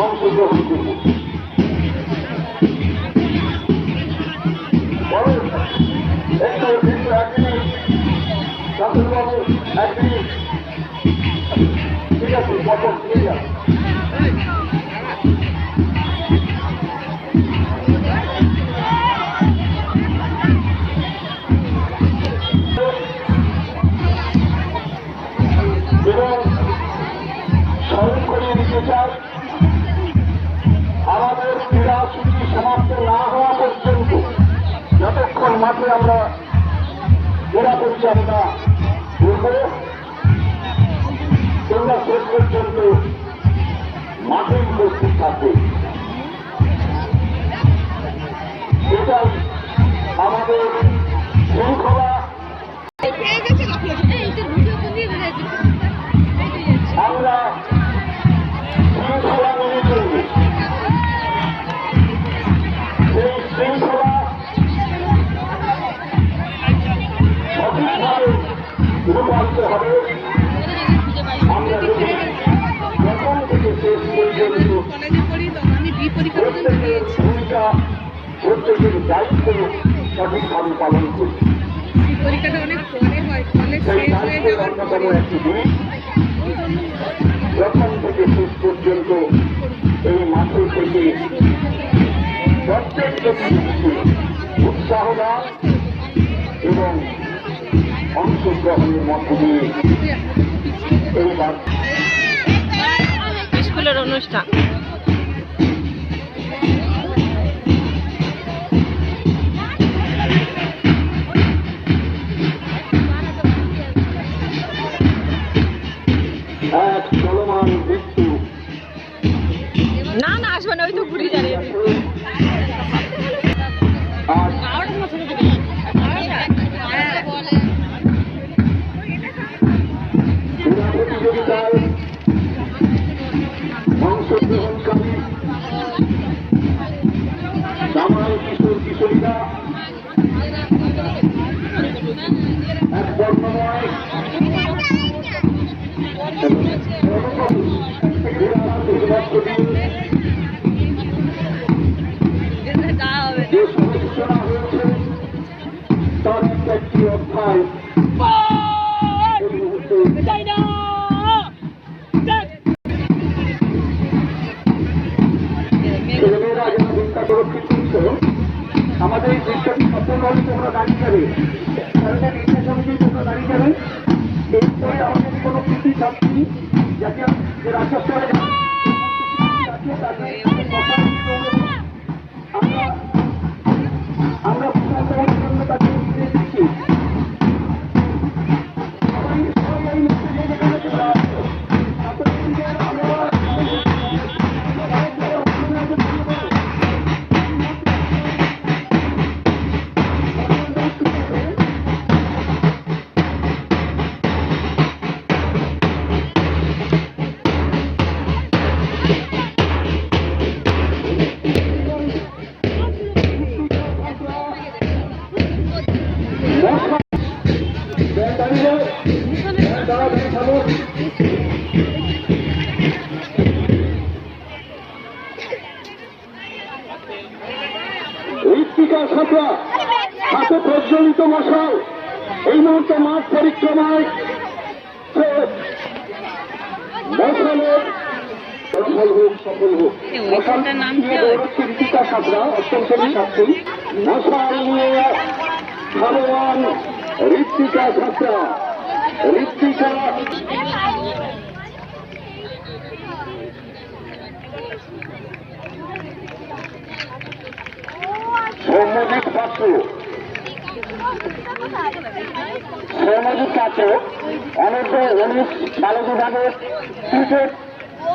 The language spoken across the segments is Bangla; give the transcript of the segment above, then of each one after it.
অংশগ্রহণ করব একটা ভিন্ন একদিন চাই। আমাদের সমাপ্ত না হওয়া পর্যন্ত যতক্ষণ মাঠে আমরা ক্রীড়া পরিচালনা করব, তোমরা শেষ পর্যন্ত মাঠে উপস্থিত থাকবে। প্রত্যেকের সঠিকভাবে পালন করি সেই দায়িত্বের অন্যতম একটি দিন প্রথম থেকে শেষ পর্যন্ত এই মাঠে থেকে প্রত্যেক উৎসাহ এবং অংশগ্রহণের মধ্য দিয়ে এই স্কুলের অনুষ্ঠান। যে সমালোচনা হয়েছে। তার একটি অধ্যায়। ছেলেমেয়েরা যেন চিন্তা করে কিন্তু আমাদের এই সম্পূর্ণ হলে তোমরা দাঁড়িয়ে যাবে নির্দেশ অনুযায়ী তোমরা দাঁড়িয়ে যাবে এরপরে আমাদের কোনো কৃতি ছাত্রী যাকে যে রাজ্যস্তরে আমরা ঋত্বিকা সাঁতরা হাতে প্রজ্বলিত মশাল। এই মুহূর্তে মাঠ পরিক্রমায় মশালের সফল হোক। সফল নাম কি ঋতিকা সাঁতরা অষ্টম শ্রেণির মশাল নিয়ে ঋত্বিকা সাঁতরা ঋত্বিকা সৌম্যজিৎ পাত্র সৌম্যজিৎ পাত্র অনূর্ধ্ব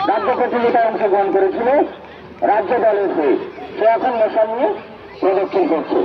রাজ্য প্রতিযোগিতায় অংশগ্রহণ করেছিল রাজ্য দলের হয়ে। সে এখন মশা নিয়ে প্রদর্শন করছে।